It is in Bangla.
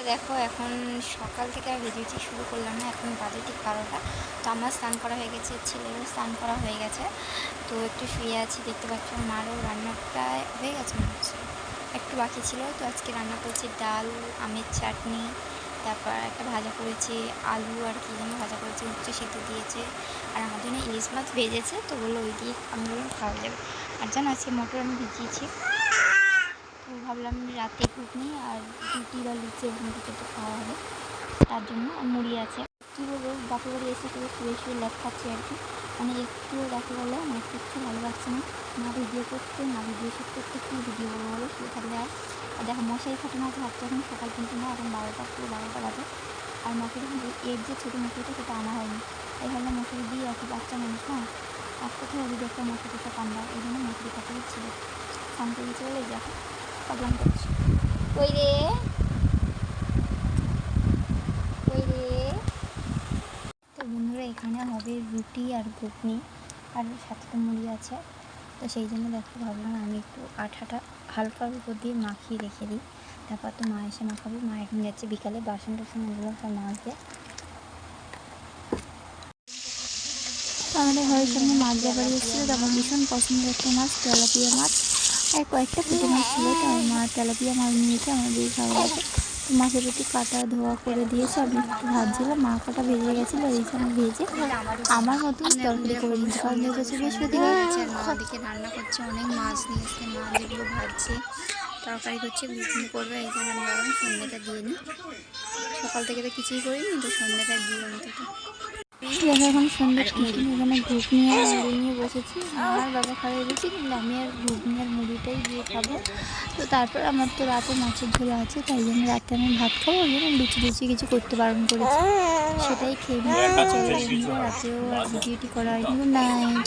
দেখো, এখন সকাল থেকে আর ভিডিওটি শুরু করলাম না, এখন বাজে ঠিক বারোটা। তো আমার স্নান করা হয়ে গেছে, ছেলেরও স্নান করা হয়ে গেছে। তো একটু শুয়ে আছি, দেখতে পাচ্ছ মারও রান্নাটা হয়ে গেছে মনে হচ্ছে। একটু বাকি ছিল, তো আজকে রান্না করেছি ডাল, আমের চাটনি, তারপর একটা ভাজা করেছি আলু, আর কি যেন ভাজা করেছি, উচ্ছে সিদ্ধ দিয়েছে। আর আমার জন্য ইলিশ মাছ ভেজেছে, তো বলল ওই দিয়ে আমি বললাম খাওয়া যাবে। আর জানো, আজকে মটর আমি ভিজিয়েছি। ভাবলাম রাতে ঘুগনি আর রুটি বা লুচি এরকম কিছু একটু খাওয়া হবে। তার জন্য আর মুড়ি আছে। কী বলব, বাপের বাড়ি এসে পুরো শুয়ে শুয়ে ল্যাপ খাচ্ছি আর কি। মানে একটু দেখে বলে আমার কিচ্ছু ভালো লাগছে না। না ভিডিও করতে, না ভিডিও শ্যুট করতে, কী ভিডিও বলব বলো, শুয়ে থাকলে আর। আর দেখো মশারি খাটে না ভাবছে এখন, সকাল কিন্তু না, এখন বারোটা, পুরো বারোটা বাজে। আর মশারি কিন্তু এর যে ছোটো মশারিটা, সেটা আনা হয়নি। এই হলো মশারি দিয়ে রাখি বাচ্চা মানুষ না আর কোথাও যদি একটা মশারিটা কান্দা এই জন্য মশারি ছিল স্নান করে বলে দেখো পাগলাম করছি। ওই রে। ওই রে। তো বন্ধুরা, এখানে হবে রুটি আর ঘুগনি আর সাথে তো মুড়ি আছে। তো সেই জন্য দেখো, ভাবলাম আমি একটু আঠাটা হালকার উপর দিয়ে মাখিয়ে রেখে দিই। তারপর তো মা এসে মাখাবে। মা এখন যাচ্ছে বিকালে বাসন টাসন এগুলো সব মাজবে। আমাদের ঘরের সামনে মাছ ব্যাপারী এসেছিল। তখন ভীষণ পছন্দের একটা মাছ, তেলাপিয়া মাছ। আর কয়েকটা পুঁটি মাছ ছিল, তো আমার মা তেলাপিয়া মাছ নিয়েছে আমাদের খাওয়া গেছে তো মাছের প্রতি কাটা ধোয়া করে দিয়েছে, আমি একটু ভাজছিলাম, মা কাটা ভেজে গেছিল, এই জন্য ভেজে আমার মতন তরকারি করে নিয়েছে কারণ হচ্ছে বৃহস্পতিবার রান্না করছে, অনেক মাছ নিয়েছে, মা যেগুলো ভাজছে, তরকারি করছে ঘুগনি করবে, এই জন্য আমি ভাবলাম সন্ধ্যাটা দিয়ে নিই সকাল থেকে তো কিছুই করিনি, তো সন্ধ্যাটা দিয়ে অন্তত দেখো এখন সন্ধ্যে টিফিন এখানে ঘুগনি আর মুড়ি নিয়ে বসেছি। আমার বাবা খাওয়া দিয়েছি কিন্তু আমি আর ঘুগনি আর মুড়িটাই দিয়ে খাব। তো তারপর আমার তো রাতে মাছের ঝোল আছে তাই জন্য রাতে আমি ভাত খাব ওই জন্য লুচি লুচি কিছু করতে বারণ করেছি। সেটাই খেয়ে নিয়ে চলো রাতেও আর ভিডিওটি করা হয়নি। Good night.